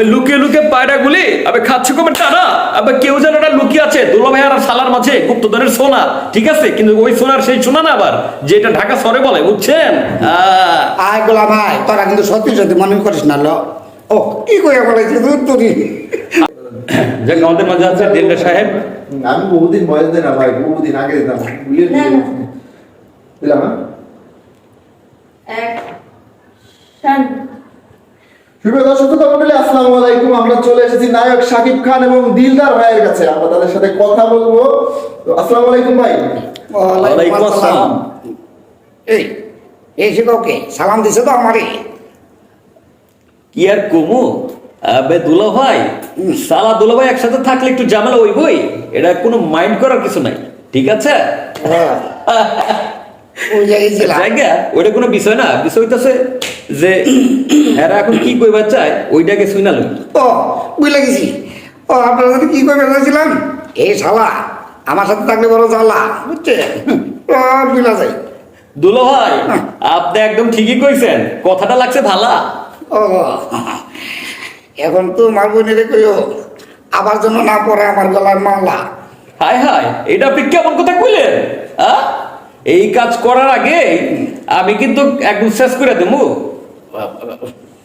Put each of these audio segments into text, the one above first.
আবে লুকিয়ে লুকিয়ে পায়রা গুলি আবে খাচ্ছে কমে টানা আবে কেউ যেন এটা লুকিয়ে আছে দুলা ভাই আর সালার মাঝে গুপ্তধনের সোনা ঠিক আছে? কিন্তু ওই সোনার সেই সোনা না আবার যেটা ঢাকা সরে বলে বুঝছেন? আহ, আয় গোলাম আয়। তোরা কিন্তু সত্যি সত্যি মনে করিস না ল। ও কি করে বলেছি তুই তুই যাক আমাদের মাঝে আছে দিলদা সাহেব। আমি বহুদিন বয়স দিই না ভাই বহুদিন আগে দিতাম না। দিলাম হ্যাঁ অ্যাকশন শুভ দর্শক শ্রোতা মণ্ডলী আসসালামু আলাইকুম। আমরা চলে এসেছি নায়ক শাকিব খান এবং দিলদার ভাইয়ের কাছে। আমরা তাদের সাথে কথা বলব। তো আসসালামু আলাইকুম ভাই। ওয়ালাইকুম আসসালাম। এই এই শিক্ষককে সালাম দিছে তো আমারই। কি আর কমু? আবে দুলা ভাই সালা দুলা ভাই একসাথে থাকলে একটু ঝামেলা ওই বই এটা কোনো মাইন্ড করার কিছু নাই। ঠিক আছে? হ্যাঁ। ওইটা কোনো বিষয় না। বিষয় হইতাছে যে এরা এখন কি কইবার চায় ওইটাকে শুনা লই। ও বুঝলে গেছি। ও আপনারা সাথে কি করে বেড়াচ্ছিলাম এই শালা আমার সাথে থাকলে বড় জ্বালা বুঝছে? বুঝলা যাই। দুলো ভাই আপনি একদম ঠিকই কইছেন কথাটা লাগছে ভালা। ও এখন তো মারবো নিরে কইও আবার যেন না পড়ে আমার গলার মালা। হাই হাই এটা আপনি কেমন কথা কইলেন আ? এই কাজ করার আগে আমি কিন্তু একদম শেষ করে দেবো।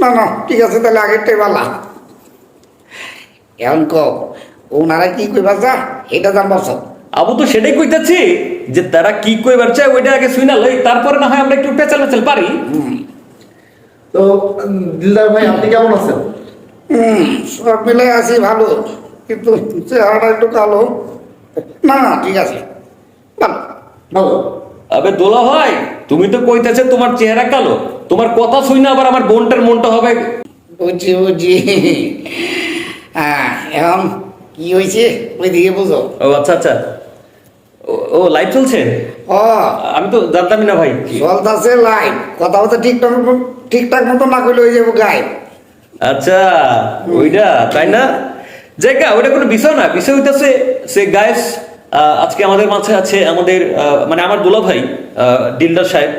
না না ঠিক আছে তাহলে আগেরটাই বালা এখন কো ওনারা কি কইবা যা এটা জানবার সব। আবু তো সেটাই কইতাছি যে তারা কি কইবার চায় ওইটা আগে শুনা লই তারপরে না হয় আমরা একটু পেঁচাল পেঁচাল পারি। তো দিলদার ভাই আপনি কেমন আছেন? হুম সব মিলে আছি ভালো কিন্তু চেহারাটা একটু কালো। না না ঠিক আছে ভালো। ভালো। আবে দোলা ভাই তুমি তো কইতাছে তোমার চেহারা কালো। তোমার কথা শুই না আবার আমার বোনটার মনটা হবে? বুঝছি বুঝছি। হ্যাঁ এখন কি হয়েছে? ওই দিকে বুঝো। ও আচ্ছা আচ্ছা। ও- লাইভ চলছে? ও। আমি তো জানতামই না ভাই। চলতেছে লাইভ কথা বলতে ঠিকঠাক ঠিকঠাক মতো না করলে হয়ে যাব গায়ে। আচ্ছা ওইটা তাই না? জায়গা ওইটা কোনো বিষয় না। বিষয় হইতেছে সে গায়েস আজকে আমাদের মাঝে আছে আমাদের মানে আমার দুলা ভাই ডিলডার সাহেব।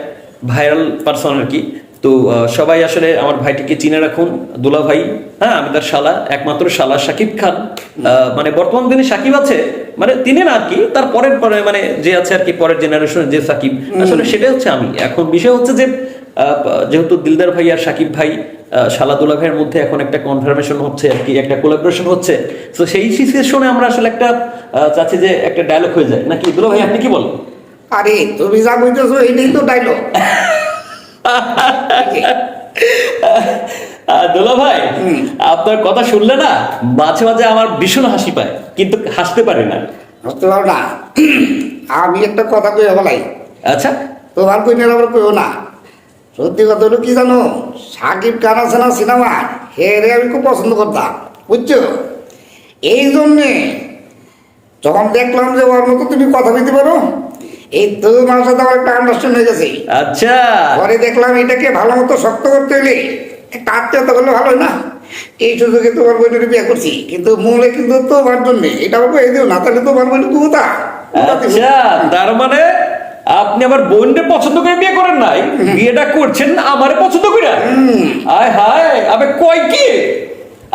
ভাইরাল পার্সন আর কি। তো সবাই আসলে আমার ভাইটিকে চিনে রাখুন। দুলা ভাই হ্যাঁ আমি তার শালা একমাত্র শালা সাকিব খান। মানে বর্তমান দিনে সাকিব আছে মানে তিনি না আর কি তার পরের পরে মানে যে আছে আর কি পরের জেনারেশনের যে সাকিব আসলে সেটা হচ্ছে আমি। এখন বিষয় হচ্ছে যে যেহেতু দিলদার ভাই আর সাকিব ভাই শালাদুলা ভাইয়ের মধ্যে এখন একটা কনফার্মেশন হচ্ছে আর কি একটা কোলাবোরেশন হচ্ছে। তো সেই সিচুয়েশনে আমরা আসলে একটা চাচ্ছি যে একটা ডায়লগ হয়ে যায়। নাকি? দুলা ভাই আপনি কি বলেন? আরে তুমি যা বুঝতেছো এটাই তো ডাইলগ দুলা ভাই আপনার কথা শুনলে না মাঝে মাঝে আমার ভীষণ হাসি পায় কিন্তু হাসতে পারি না। বুঝতে পারো না। আমি একটা কথা কই বলাই আচ্ছা। তোমার কই নিয়ে আবার কইও না। সত্যি কথা হলো কি জানো সাকিব খান আছে না সিনেমা হেরে আমি খুব পছন্দ করতাম বুঝছ? এই জন্যে যখন দেখলাম যে ওর মতো তুমি কথা বলতে পারো এই তোমার সাথে আমার একটা আন্ডারস্ট্যান্ড হয়ে গেছে। আচ্ছা। পরে দেখলাম এটাকে ভালো মতো শক্ত করতে হলে একটা আত্মীয়তা করলে ভালো না। এই সুযোগে তোমার বোনের বিয়ে করছি। কিন্তু মূলে কিন্তু তোমার জন্য। এটা আমাকে এই দিও না তাহলে তোমার বোন তুই কোথা আচ্ছা তার মানে আপনি আমার বোনকে পছন্দ করে বিয়ে করেন নাই? বিয়েটা করছেন আমারে পছন্দ করে আয় হায় আবে কয় কি?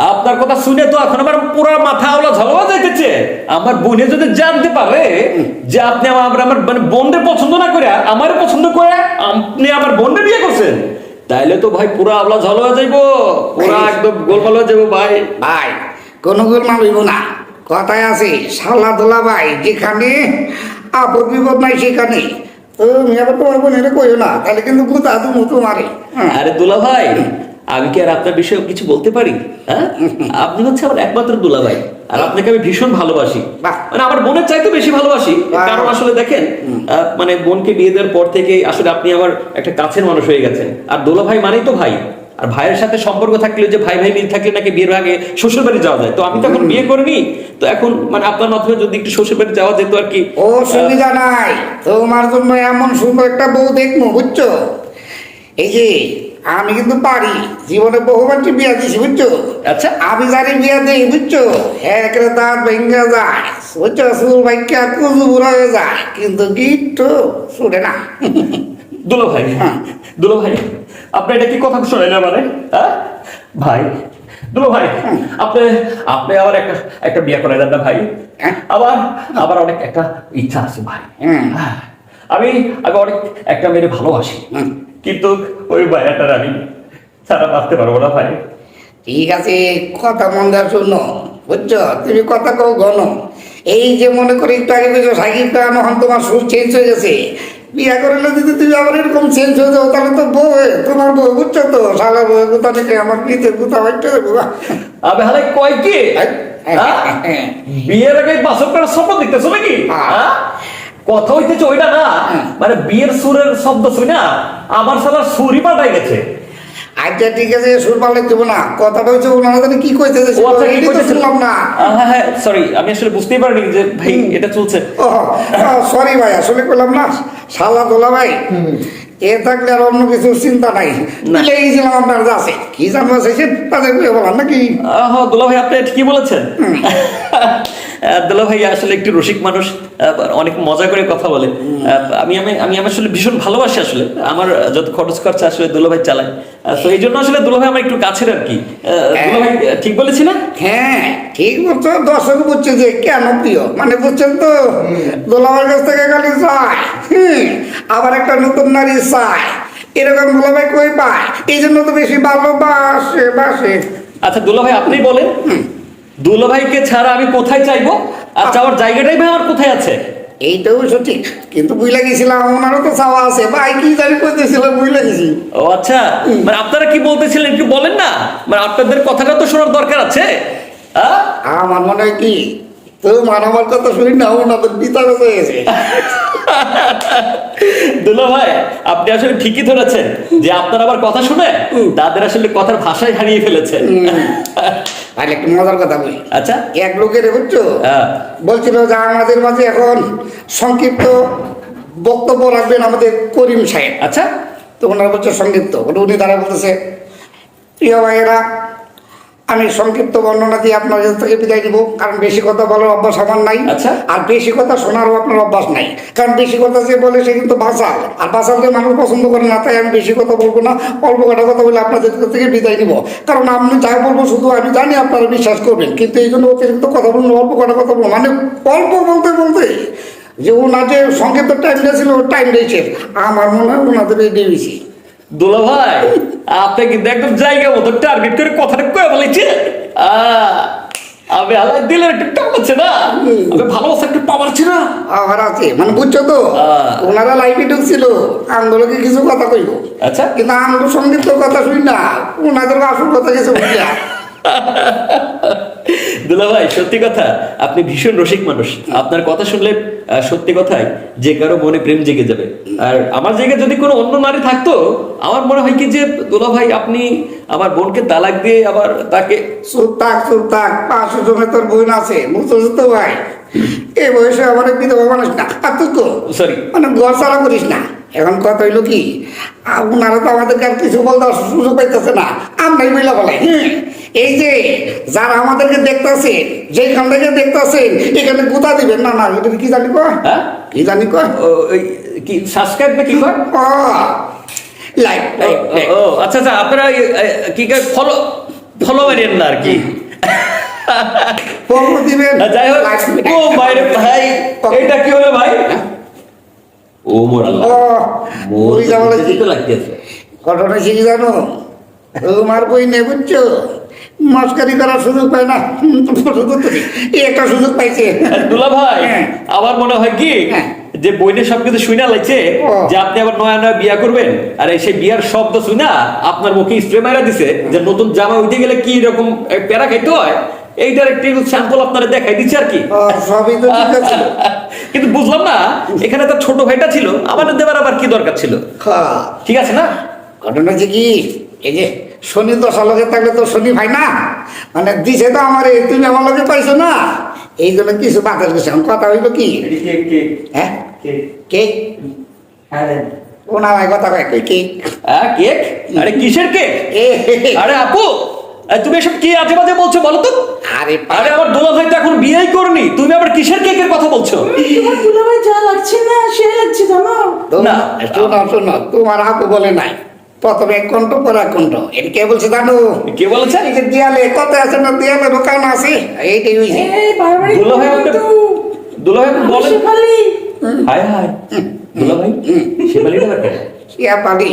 আপনার কথা শুনে তো এখন আমার পুরো মাথা আওলা ঝলবা যাইতেছে। আমার বোনে যদি জানতে পারে যে আপনি আমার আমার- মানে বোনদের পছন্দ না করে আমার পছন্দ করে আপনি আমার বোনকে বিয়ে করছেন তাইলে তো ভাই পুরো আওলা ঝলবা যাইবো। পুরো একদম গোলমাল হয়ে যাব ভাই। ভাই কোনো গুল মানব না। কথায় আছে শালা দোলা ভাই যেখানে আপদ বিপদ নাই সেখানে। তুমি আবার তোমার বোনের কইও না তাহলে কিন্তু কোথা তুমি তোমারে মারে আরে দুলা ভাই আমি কি আর আপনার বিষয়ে কিছু বলতে পারি? হ্যাঁ? আপনি হচ্ছে আমার একমাত্র দুলা ভাই আর আপনাকে আমি ভীষণ ভালোবাসি। মানে আমার বোনের চাইতে বেশি ভালোবাসি। কারণ আসলে দেখেন মানে বোনকে বিয়ে দেওয়ার পর থেকে আসলে আপনি আমার একটা কাছের মানুষ হয়ে গেছেন। আর দোলা ভাই মানেই তো ভাই। আর ভাইয়ের সাথে সম্পর্ক থাকলে যে ভাই ভাই মিল থাকলে নাকি বিয়ের আগে শ্বশুর বাড়ি যাওয়া যায়। তো আমি তো এখন বিয়ে করিনি। তো এখন মানে আপনার মাধ্যমে যদি একটু শ্বশুর বাড়ি যাওয়া যেত আর কি ও সুবিধা নাই। তোমার জন্য এমন সুন্দর একটা বউ দেখব বুঝছ? এই যে আমি কিন্তু পারি। জীবনে বহুবারটি বিয়া দিছি বুঝছ? আচ্ছা। আমি জানি বিয়া দিই বুঝছ? একরে দাঁত ভেঙ্গে যায় বুঝছ? সুর ভাইকা কুজু হয়ে যায়। কিন্তু গিট্টু শুনে না। দুলো ভাই হ্যাঁ। দুলো ভাই আপনি এটা কি কথা শোনেন মানে হ্যাঁ? ভাই দুলো ভাই আপনি আপনি আবার একটা একটা বিয়ে করে দেন না ভাই? হ্যাঁ? আবার আবার অনেক একটা ইচ্ছা আছে ভাই। হ্যাঁ, আমি আমি অনেক একটা মেয়ে ভালোবাসি। হুম। কিন্তু ওই মায়াটার আমি ছাড়া বাঁচতে পারব না ভাই। ঠিক আছে কথা মন দেওয়ার শূন্য বুঝছ? তুমি কথা কও ঘন। এই যে মনে করি একটু আগে বুঝছ সাকিব খান এখন তোমার সুর চেঞ্জ হয়ে গেছে। বিয়া করলে যদি তুমি আবার এরকম চেঞ্জ হয়ে যাও তাহলে তো বউ তোমার বউ বুঝছ তো? সালা বউ কোথা থেকে আমার পিতে কোথা হইতে দেবো আমি হালে কয় কি? হ্যাঁ? হ্যাঁ? বিয়ের আগে বাসর করার স্বপ্ন দেখতেছো নাকি? হ্যাঁ। কথা হইতেছে ওইটা না। মানে বিয়ের সুরের শব্দ শুই না আমার সালা সুরই পাল্টাই গেছে। আচ্ছা ঠিক আছে সুর পাল্টাই দেবো না কথাটা হচ্ছে ওনারা জানি কি কইতেছে ও আচ্ছা, কি কইতেছে? শুনলাম না। হ্যাঁ হ্যাঁ সরি আমি আসলে বুঝতেই পারিনি যে ভাই এটা চলছে। সরি ভাই আসলে করলাম না শালা দোলা ভাই। এ থাকলে আর অন্য কিছু চিন্তা নাই। আপনার আছে কি জানব তাদের করে নাকি? আহ, দুলা ভাই আপনি ঠিকই বলেছেন। দুলা ভাই আসলে একটু রসিক মানুষ অনেক মজা করে কথা বলে। আমি আমি আমি আসলে ভীষণ ভালোবাসি আসলে। আমার যত খরচ খরচা আসলে দুলা ভাই চালায়। তো এই জন্য আসলে দুলা ভাই আমার একটু কাছের আর কি। আহ, দুলা ভাই ঠিক বলেছি না? হ্যাঁ ঠিক বলছো দর্শক বুঝছে যে কেন প্রিয়? মানে বুঝছেন তো? দোলাভাইয়ের কাছ থেকে খালি চায় হুম, আবার একটা নতুন নারী চায় এরকম দোলাভাই কই পায়? এই জন্য তো বেশি ভালোবাসে বাসে। আচ্ছা দুলা ভাই আপনি বলেন। দুলা ভাইকে ছাড়া আমি কোথায় চাইব? আর যাওয়ার জায়গাটাই ভাই আমার কোথায় আছে? এইটাও সঠিক কিন্তু বুঝলে গেছিলাম ওনারও তো চাওয়া আছে। ভাই কি জানি করতেছিল বুঝলে গেছি। ও আচ্ছা মানে আপনারা কি বলতেছিলেন একটু বলেন না? মানে আপনাদের কথাটা তো শোনার দরকার আছে? আমার মনে হয় কি তোমার আমার কথা শুনি না ওনাদের পিতা হয়ে গেছে। দুলা ভাই আপনি আসলে ঠিকই ধরেছেন যে আপনার আবার কথা শুনে তাদের আসলে কথার ভাষায় হারিয়ে ফেলেছেন। তাহলে একটু মজার কথা বলি। আচ্ছা। এক লোকের বুঝছ? হ্যাঁ। বলছিল যে আমাদের মাঝে এখন সংক্ষিপ্ত বক্তব্য রাখবেন আমাদের করিম সাহেব। আচ্ছা। তো ওনারা বলছে সংক্ষিপ্ত। উনি তারা বলতেছে প্রিয় ভাইয়েরা আমি সংক্ষিপ্ত বর্ণনা দিয়ে আপনার কাছ থেকে বিদায় দিব কারণ বেশি কথা বলার অভ্যাস আমার নাই। আচ্ছা। আর বেশি কথা শোনারও আপনার অভ্যাস নাই। কারণ বেশি কথা যে বলে সে কিন্তু বাসাল আর বাসালকে মানুষ পছন্দ করে না তাই আমি বেশি কথা বলব না। অল্প কটা কথা বলে আপনাদের থেকে বিদায় নিব। কারণ আমি যা বলব শুধু আমি জানি আপনারা বিশ্বাস করবেন। কিন্তু এই জন্য অতিরিক্ত কথা বলুন অল্প কটা কথা বলব। মানে অল্প বলতে বলতে যে ওনার যে সংক্ষিপ্ত টাইমটা ছিল টাইম দিয়েছে আমার মনে হয় ওনাদের এই দিয়েছি দুলা ভাই আপনি কিন্তু একদম জায়গা মতো টার্গেট করে কথাটা কয়ে বলেছে আমি আলাই দিলে একটা টান আছে না? আমি ভালোবাসা একটা পাওয়ার ছিল আমার আছে মানে বুঝছ তো। ওনারা লাইফে ঢুকছিল আন্দোলনকে কিছু কথা কইব। আচ্ছা। কিন্তু আন্দোলন সংগীত কথা শুনি না ওনাদের আসল কথা কিছু বুঝলা দুলা ভাই সত্যি কথা আপনি ভীষণ রসিক মানুষ। আপনার কথা শুনলে সত্যি কথাই যে কারও মনে প্রেম জেগে যাবে। আর আমার জায়গায় যদি কোনো অন্য নারী থাকতো আমার মনে হয় কি যে দুলা ভাই আপনি আমার বোনকে তালাক দিয়ে আবার তাকে চুপ থাক পাঁচশো জনে তোর বোন আছে বুঝতেছ তো ভাই? এই বয়সে আমার বিধবা মানুষ না। সরি মানে চালা করিস না। এখন কথা হইল কি ওনারা তো আমাদেরকে আর কিছু বলতে সুযোগ পাইতেছে না। আমরাই মিলা বলে। এই যে যারা আমাদেরকে দেখতেছে যেখান থেকে দেখতেছেন এখানে গুতা দিবেন না না এটা কি জানি কয়? হ্যাঁ? কি জানি কয়? ও, কি সাবস্ক্রাইব কি কর ও লাইক লাইক ও আচ্ছা আচ্ছা আপনারা কি এ, কি ফলো ফলো মারিয়েন না আর কি। ফলো দিবেন যাই হোক। ও বাইরে ভাই এটা কি হলো ভাই? ও মোর আল্লাহ। ও মোর ওই যাওয়া তো লাগতেছে। ঘটনা কি জানো? তোমার বই নেই বুঝছ? মস্কারি করার সুযোগ পায় না। এই একটা সুযোগ পাইছে। দুলা ভাই হ্যাঁ। আমার মনে হয় কি হ্যাঁ। যে বইনে সবকিছু শুনা লাগছে যে আপনি আবার নয়া নয়া বিয়া করবেন আর এই সেই বিয়ার শব্দ শুনা আপনার মুখে স্প্রে মারা দিছে যে নতুন জামা উঠে গেলে কি রকম প্যারা খাইতে হয়? এইটার একটি স্যাম্পল আপনারা দেখাই দিচ্ছে আর কি। ও, সবই তো ঠিক আছে। কিন্তু বুঝলাম না এখানে তার ছোট ভাইটা ছিল আমাদের দেবার আবার কি দরকার ছিল? হ্যাঁ। ঠিক আছে না? ঘটনা যে কি এই যে শনি দশা লগে থাকলে তো শনি ভাই না। মানে দিছে তো আমার তুমি আমার লগে পাইছো না। এই জন্য কিছু বাতাস গেছে কথা হইল কি? হ্যাঁ? কে? ওনার কথা কয় কই কে? হ্যাঁ কেক আরে কিসের কেক এ, আরে আপু তুমি এসব কি আজে বাজে বলছো বলো তো? আরে আরে আমার দোলা ভাই তো এখন বিয়েই করনি। তুমি আবার কিসের কেকের কথা বলছো? তোমার দুলাভাই যা লাগছে না সে লাগছে জানো না। শোনো শোনো তোমার আপু বলে নাই। প্রথমে এক কণ্ঠ পরে এক কণ্ঠ এটা কে বলছে জানো? কে বলেছে? এই যে দেয়ালে কত আছে না দেয়ালে ঢোকানো আছে? এইটাই বাড়াবাড়ি দুলা ভাই। দুলা ভাই শেফালি। হায় হায়। দুলা ভাই পালি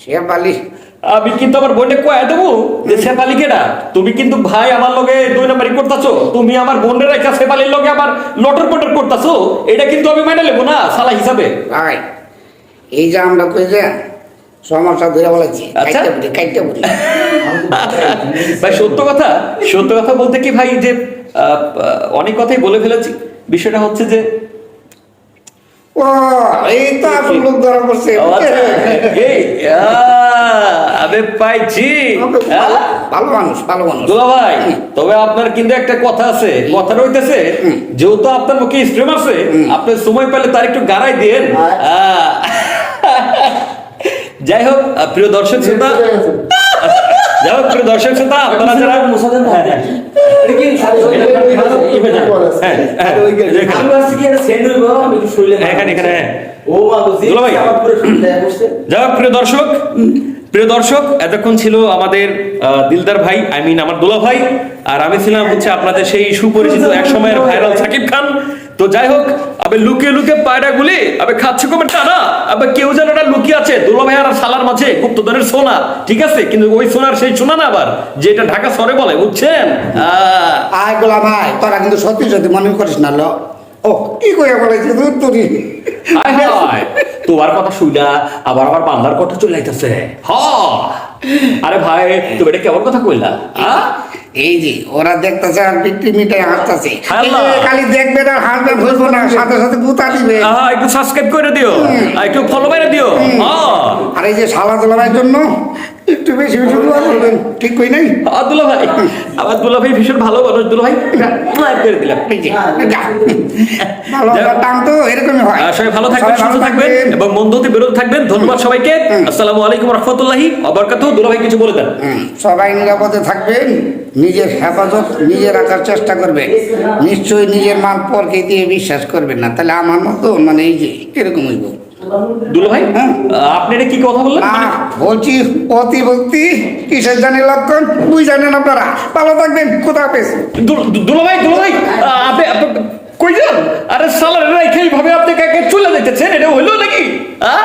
শিয়া পালি আমি কিন্তু আমার বোনকে কয়ে দেবো যে শেফালি কেডা? তুমি কিন্তু ভাই আমার লগে দুই নাম্বারই করতেছো। তুমি আমার বোনের রেখা শেফালির লগে আবার লটর পটর করতেছো। এটা কিন্তু আমি মেনে নেব না সালা হিসাবে। ভাই এই যে আমরা কই যে সমস্যা ধরে বলেছি আচ্ছা। কাইটে বুঝি ভাই সত্য কথা সত্য কথা বলতে কি ভাই যে অনেক কথাই বলে ফেলেছি। বিষয়টা হচ্ছে যে ও এই তো আসল লোক ধরা পড়ছে। আচ্ছা, এই, আবে পাইছি ভালো মানুষ ভালো মানুষ। দুলা ভাই তবে আপনার কিন্তু একটা কথা আছে কথা রইতেছে যেহেতু আপনার মুখে স্প্রে মারছে আপনি সময় পেলে তার একটু গাড়াই দিয়েন। যাই হোক প্রিয় দর্শক শ্রোতা যাই হোক প্রিয় দর্শক শ্রোতা আপনারা যারা হ্যাঁ, হ্যাঁ। হ্যাঁ, হ্যাঁ, হ্যাঁ। ভাই। যাই হোক প্রিয় দর্শক প্রিয় দর্শক, এতক্ষণ ছিল আমাদের দিলদার ভাই আই মিন আমার দুলা ভাই, আর আমি ছিলাম হচ্ছে আপনাদের সেই সুপরিচিত এক সময়ের ভাইরাল সাকিব খান। তো যাই হোক, আবে লুকিয়ে লুকিয়ে পায়রা গুলি, আবে খাচ্ছে কমে টানা, আবে কেউ যেন ওটা লুকিয়ে আছে। দুলা ভাই আর সালার মাঝে গুপ্ত গুপ্তধনের সোনা, ঠিক আছে? কিন্তু ওই সোনার সেই সোনা না আবার, যেটা ঢাকা সরে বলে, বুঝছেন? আয় গোলা ভাই তোরা কিন্তু সত্যি সত্যি মনে করিস না, ল। ও কি কইয়া বলেছি তুই তুই হায় হায় তোমার কথা শুইলা আবার আবার বান্দার কথা চলে আইতেছে। হ। আরে ভাই তুমি এটা কেমন কথা কইলা? আ? এই যে ওরা দেখতেছে আর পিটি মিটাই হাসতেছে। খালি দেখবে আর হাসবে ভুলবো না সাথে সাথে গুতা দিবে। একটু সাবস্ক্রাইব করে দিও। একটু ফলো মেরে দিও। হ্যাঁ আর এই যে সালা তোলার জন্য একটু বেশি বেশি দোয়া করবেন ঠিক কই নাই? আব্দুল্লাহ ভাই আমার দুল্লা ভাই ভীষণ ভালো মানুষ দুল্লা ভাই। করে দিলাম এই ভালো দাম তো এরকমই হয়। সবাই ভালো থাকবেন সুস্থ থাকবেন এবং মন্দ হতে বিরত থাকবেন। ধন্যবাদ সবাইকে। আসসালামু আলাইকুম রহমতুল্লাহি অবরকাত দুল্লা ভাই কিছু বলে দেন। সবাই নিরাপদে থাকবেন নিজের হেফাজত নিজে রাখার চেষ্টা করবেন। নিশ্চয়ই নিজের মাল পরকে দিয়ে বিশ্বাস করবেন না। তাহলে আমার মতো মানে এই যে এরকম হইব। দুল্লা ভাই আহ, আপনি এটা কি কথা বললেন? বলছি অতি ভক্তি কিসের জানি লক্ষণ? বুঝ জানেন আপনারা। ভালো থাকবেন কোথা পেয়েছে দু- দু- ভাই দুলা ভাই আপনি কই যান? আরে সালার এইভাবে আপনি কাকে চলে যেতেছেন? এটা হইল নাকি? হ্যাঁ